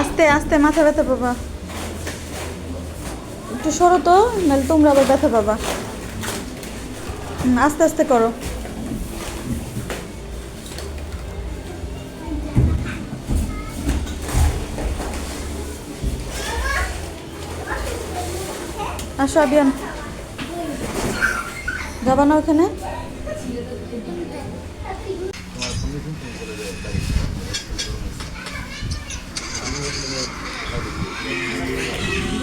আস্তে আস্তে, মাথা ব্যথা পাবা। একটু সরো তো, নাহলে তোমরা আবার ব্যথা পাবা। আস্তে আস্তে করো। আসো, আবিয়ান। যাবা না ওখানে?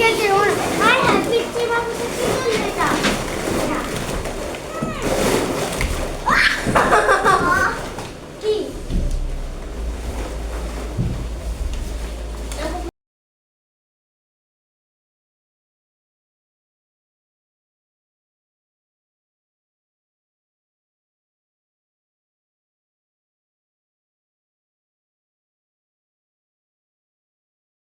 I have 50 bucks.